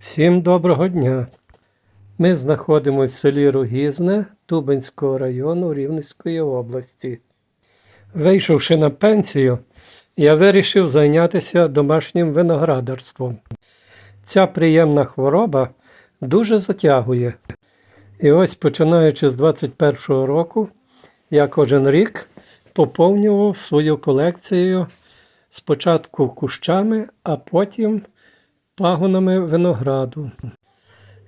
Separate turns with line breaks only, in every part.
Всім доброго дня. Ми знаходимося в селі Рогізне Тубинського району Рівненської області. Вийшовши на пенсію, я вирішив зайнятися домашнім виноградарством. Ця приємна хвороба дуже затягує. І ось починаючи з 21-го року, я кожен рік поповнював свою колекцію спочатку кущами, а потім пагонами винограду,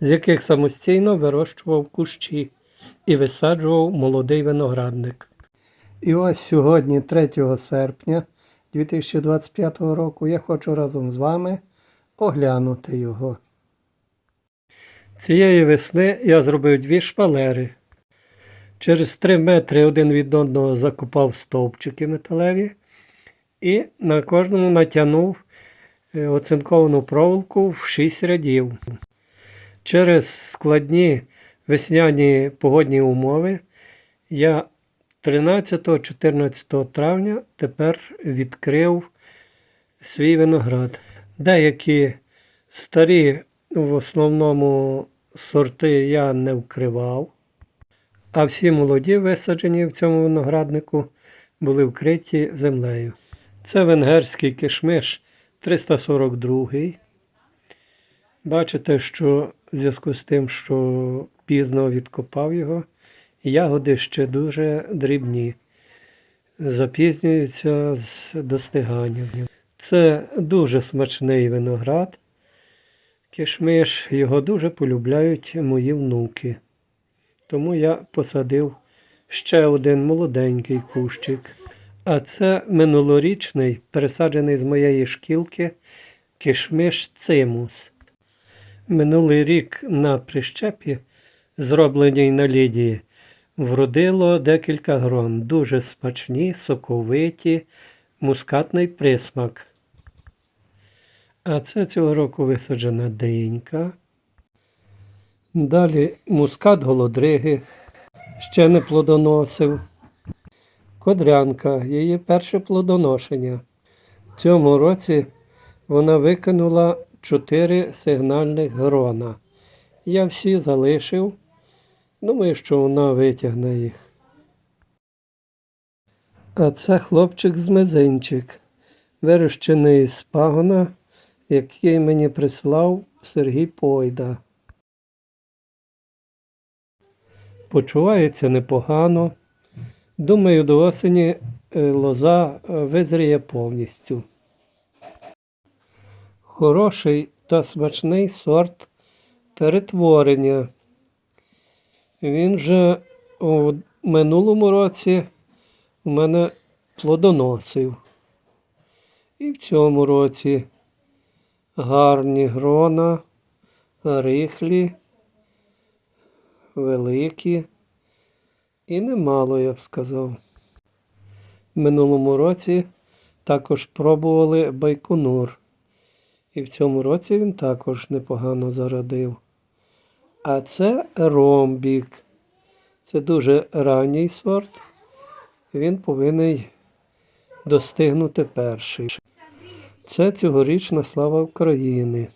з яких самостійно вирощував кущі і висаджував молодий виноградник. І ось сьогодні, 3 серпня 2025 року, я хочу разом з вами оглянути його. Цієї весни я зробив дві шпалери. Через 3 метри один від одного закопав стовпчики металеві і на кожному натягнув оцинковану проволоку в 6 рядів. Через складні весняні погодні умови я 13-14 травня тепер відкрив свій виноград. Деякі старі, в основному сорти я не вкривав, а всі молоді, висаджені в цьому винограднику, були вкриті землею. Це венгерський кишмиш 342. Бачите, що в зв'язку з тим, що пізно відкопав його, ягоди ще дуже дрібні, запізнюються з достиганням. Це дуже смачний виноград. Кишмиш його дуже полюбляють мої внуки. Тому я посадив ще один молоденький кущик. А це минулорічний, пересаджений з моєї шкілки кишмиш цимус. Минулий рік на прищепі, зробленій на лідії, вродило декілька грон. Дуже смачні, соковиті, мускатний присмак. А це цього року висаджена динька. Далі мускат голодриги, ще не плодоносив. Кодрянка, її перше плодоношення. В цьому році вона викинула чотири сигнальних грона. Я всі залишив. Думаю, що вона витягне їх. А це хлопчик з мизинчик, вирощений з пагона, який мені прислав Сергій Пойда. Почувається непогано. Думаю, до осені е, лоза е, визріє повністю. Хороший та смачний сорт перетворення. Він же у минулому році у мене плодоносив. І в цьому році гарні грона, рихлі, великі. І немало, я б сказав. Минулому році також пробували байконур. І в цьому році він також непогано зародив. А це ромбік. Це дуже ранній сорт. Він повинен достигнути перший. Це цьогорічна слава України.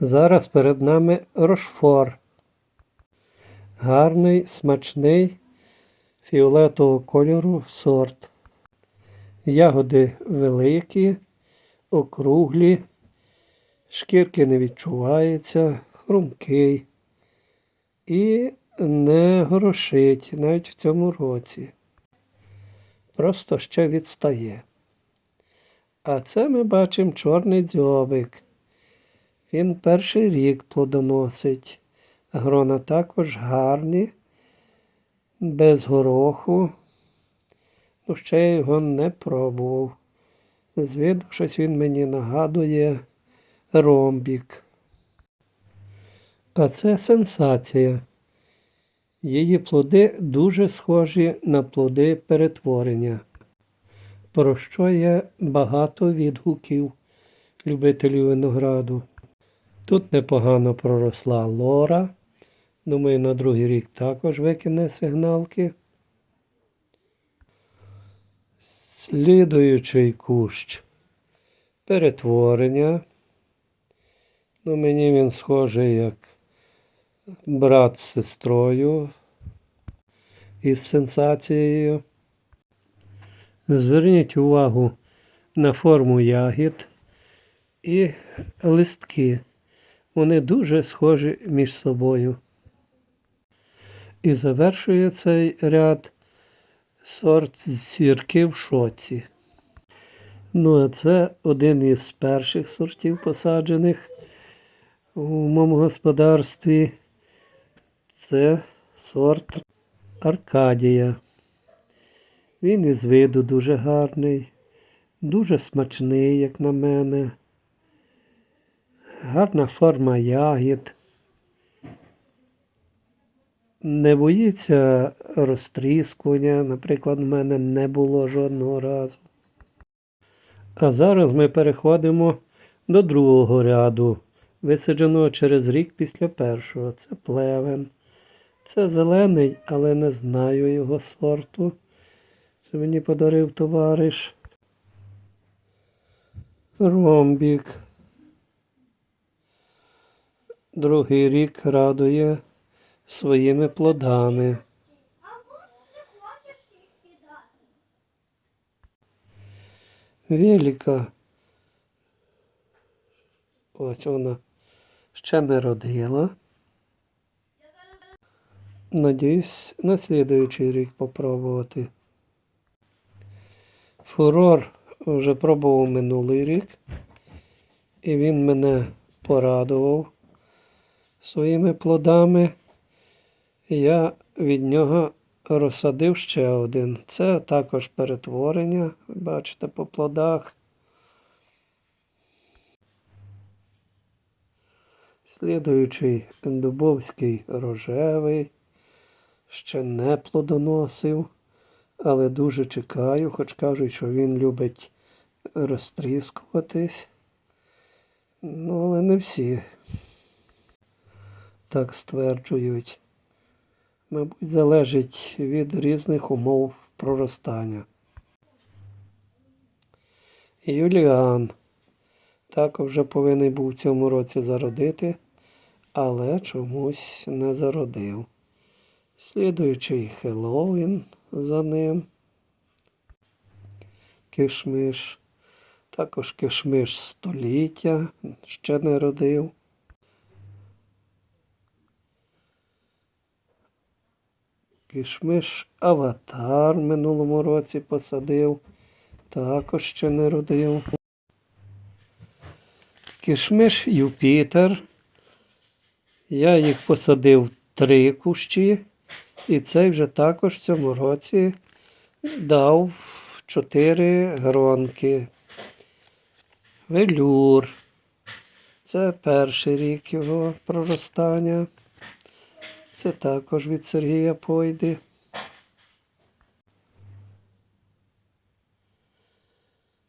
Зараз перед нами рошфор. Гарний, смачний, фіолетового кольору сорт. Ягоди великі, округлі, шкірки не відчувається, хрумкий і не горошить навіть в цьому році. Просто ще відстає. А це ми бачимо чорний дзьобик. Він перший рік плодоносить. Грона також гарні, без гороху. Ну, ще я його не пробував. З виду щось він мені нагадує ромбік. А це сенсація. Її плоди дуже схожі на плоди перетворення, про що є багато відгуків любителів винограду. Тут непогано проросла лора. Думаю, на другий рік також викине сигналки. Слідуючий кущ перетворення. Ну, мені він схожий як брат з сестрою із сенсацією. Зверніть увагу на форму ягід і листки. Вони дуже схожі між собою. І завершує цей ряд сорт зірки в шоці. Ну, а це один із перших сортів посаджених у моєму господарстві. Це сорт Аркадія. Він із виду дуже гарний, дуже смачний, як на мене. Гарна форма ягід. Не боїться розтріскування. Наприклад, в мене не було жодного разу. А зараз ми переходимо до другого ряду, висадженого через рік після першого. Це плевен. Це зелений, але не знаю його сорту. Це мені подарив товариш. Ромбік. Другий рік радує своїми плодами. Велика. Ось вона ще не родила. Надіюсь, на слідуючий рік попробувати. Фурор вже пробував минулий рік, і він мене порадував своїми плодами. Я від нього розсадив ще один. Це також перетворення, бачите, по плодах. Слідуючий дубовський рожевий, ще не плодоносив, але дуже чекаю, хоч кажуть, що він любить розтріскуватись. Ну, але не всі так стверджують. Мабуть, залежить від різних умов проростання. Юліан також вже повинен був в цьому році зародити, але чомусь не зародив. Слідуючий Хеллоуін за ним. Кишмиш. Також кишмиш століття ще не родив. Кишмиш Аватар в минулому році посадив, також ще не родив. Кишмиш Юпітер. Я їх посадив три кущі, і цей вже також в цьому році дав чотири гронки. Велюр. Це перший рік його проростання. Це також від Сергія Пойди.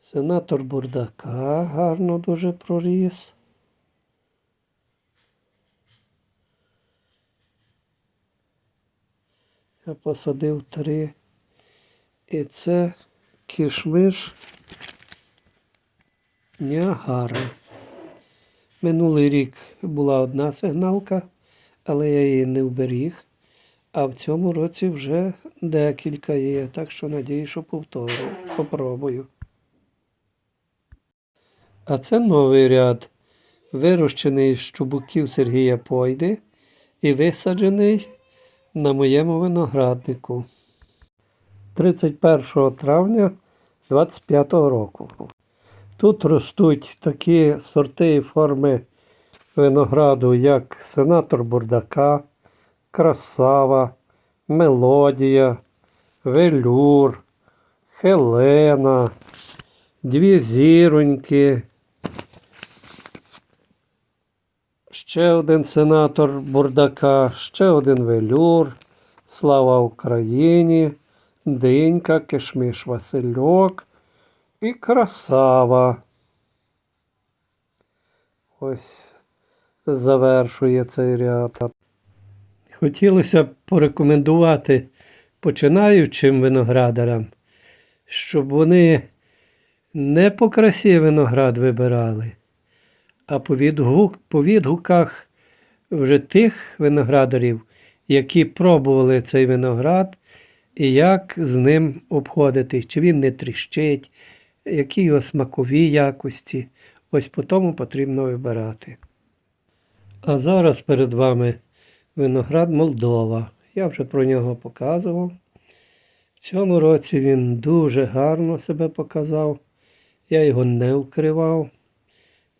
Сенатор Бурдака гарно дуже проріс. Я посадив три. І це кішмиш Ніагара. Минулий рік була одна сигналка, але я її не вберіг. А в цьому році вже декілька є, так що надію, що повторю. Попробую. А це новий ряд, вирощений з чубуків Сергія Пойди і висаджений на моєму винограднику 31 травня 25 року. Тут ростуть такі сорти і форми винограду, як сенатор бурдака, красава, мелодія, велюр, хелена, дві зіроньки. Ще один сенатор бурдака, ще один велюр, слава Україні, динька, кишмиш Васильок і красава. Ось завершує цей ряд. Хотілося б порекомендувати починаючим виноградарам, щоб вони не по красі виноград вибирали, А по, відгук, по відгуках вже тих виноградарів, які пробували цей виноград, і як з ним обходитись, чи він не тріщить, які його смакові якості. Ось по тому потрібно вибирати. А зараз перед вами виноград Молдова. Я вже про нього показував. В цьому році він дуже гарно себе показав. Я його не вкривав.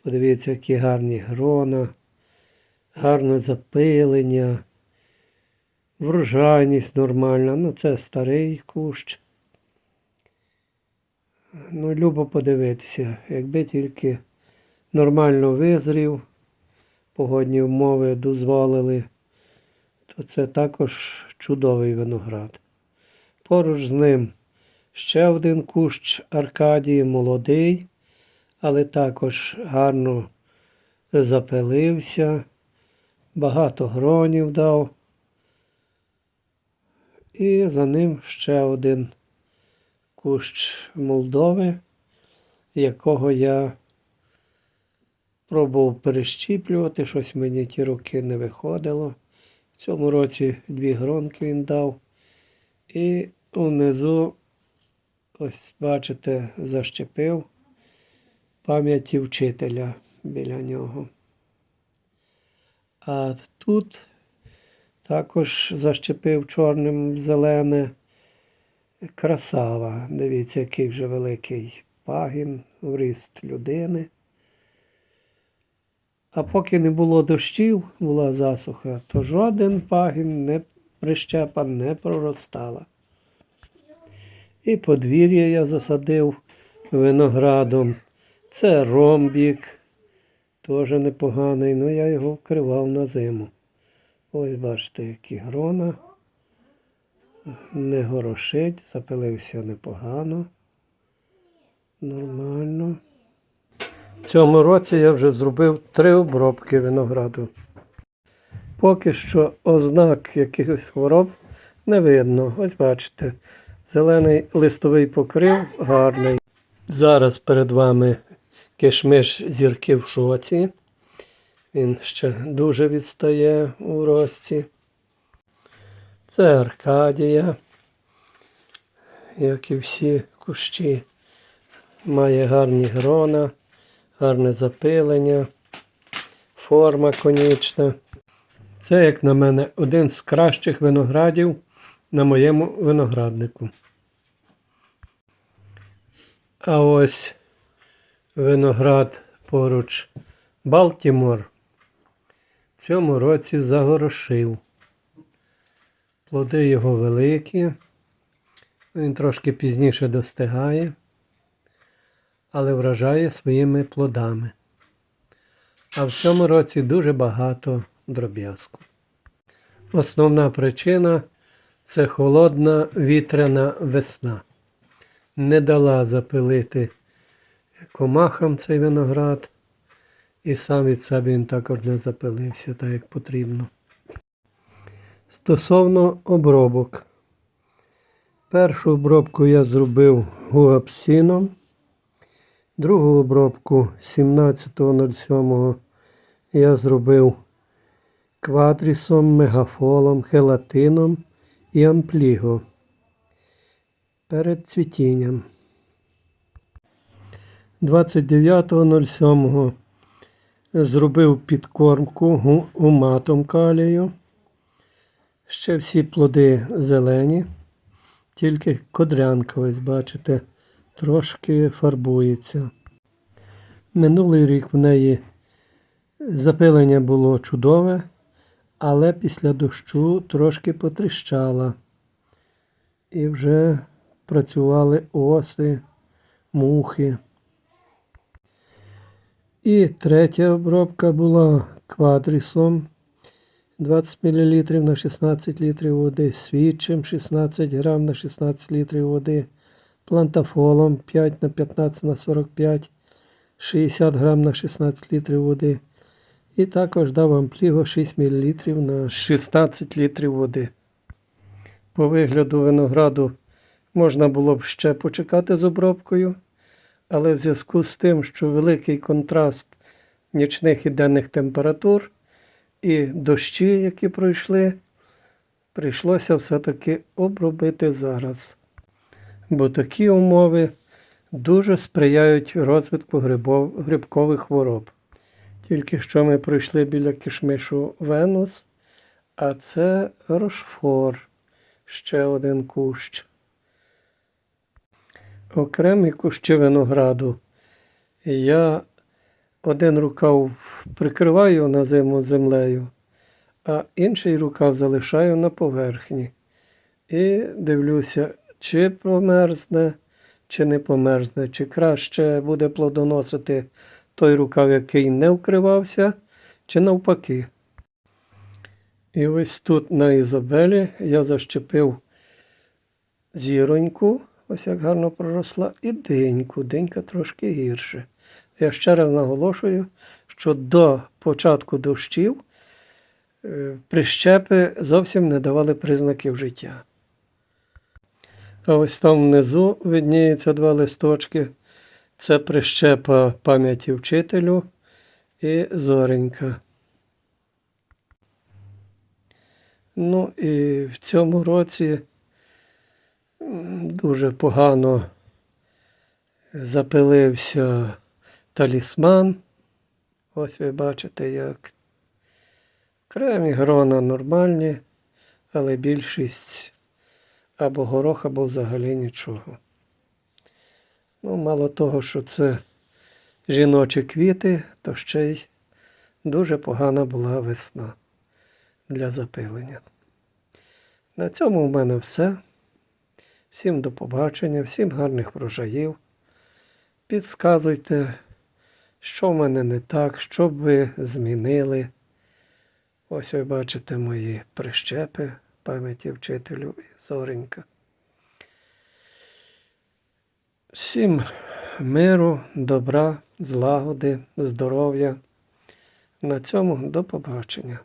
Подивіться, які гарні грона, гарне запилення, врожайність нормальна. Ну, це старий кущ. Ну, любо подивитися, якби тільки нормально визрів, погодні умови дозволили, то це також чудовий виноград. Поруч з ним ще один кущ Аркадії молодий, але також гарно запилився, багато гронів дав. І за ним ще один кущ Молдови, якого я пробував перещіплювати, щось мені ті роки не виходило. В цьому році дві гронки він дав. І внизу, ось бачите, защепив пам'яті вчителя біля нього. А тут також защепив чорним зелене красава. Дивіться, який вже великий пагін, вріст людини. А поки не було дощів, була засуха, то жоден пагін не прищепа не проростала. І подвір'я я засадив виноградом. Це ромбік, теж непоганий, але я його вкривав на зиму. Ось бачите, які грона. Не горошить, запилився непогано. Нормально. В цьому році я вже зробив три обробки винограду. Поки що ознак якихось хвороб не видно. Ось бачите, зелений листовий покрив гарний. Зараз перед вами кишмиш зірки в шоці. Він ще дуже відстає у рості. Це Аркадія, як і всі кущі, має гарні грона, гарне запилення, форма конічна. Це, як на мене, один з кращих виноградів на моєму винограднику. А ось виноград поруч Балтімор в цьому році загорошив. Плоди його великі, він трошки пізніше достигає, але вражає своїми плодами. А в цьому році дуже багато дроб'язку. Основна причина це холодна вітряна весна. Не дала запилити комахам цей виноград, і сам від себе він також не запилився так, як потрібно. Стосовно обробок. Першу обробку я зробив гуапсином, другу обробку 17.07 я зробив квадрісом, мегафолом, хелатином і ампліго перед цвітінням. 29.07 зробив підкормку гу- гуматом калію. Ще всі плоди зелені, тільки кодрянка, ось бачите, трошки фарбується. Минулий рік в неї запилення було чудове, але після дощу трошки потріщала. І вже працювали оси, мухи. І третя обробка була квадрісом 20 мл на 16 літрів води, свідчим 16 грам на 16 літрів води, плантафолом 5 на 15 на 45, 60 грам на 16 літрів води. І також дав ампліго 6 мл на 16 літрів води. По вигляду винограду можна було б ще почекати з обробкою, але в зв'язку з тим, що великий контраст нічних і денних температур і дощі, які пройшли, прийшлося все-таки обробити зараз. Бо такі умови дуже сприяють розвитку грибов, грибкових хвороб. Тільки що ми пройшли біля кишмишу Венус, а це Рошфор, ще один кущ. Окремі кущі винограду. Я один рукав прикриваю на зиму землею, а інший рукав залишаю на поверхні. І дивлюся, чи померзне, чи не померзне, чи краще буде плодоносити той рукав, який не вкривався, чи навпаки. І ось тут на Ізабелі я защепив зіроньку, ось як гарно проросла, і диньку. Динька трошки гірше. Я ще раз наголошую, що до початку дощів е, прищепи зовсім не давали признаків життя. А ось там внизу видніються два листочки. Це прищепа пам'яті вчителю і зоренька. Ну і в цьому році дуже погано запилився талісман. Ось ви бачите, як кремі грона нормальні, але більшість або горох, або взагалі нічого. Ну, мало того, що це жіночі квіти, то ще й дуже погана була весна для запилення. На цьому в мене все. Всім до побачення, всім гарних врожаїв. Підсказуйте, що в мене не так, що б ви змінили. Ось ви бачите мої прищепи пам'яті вчителю зоренька. Всім миру, добра, злагоди, здоров'я. На цьому до побачення.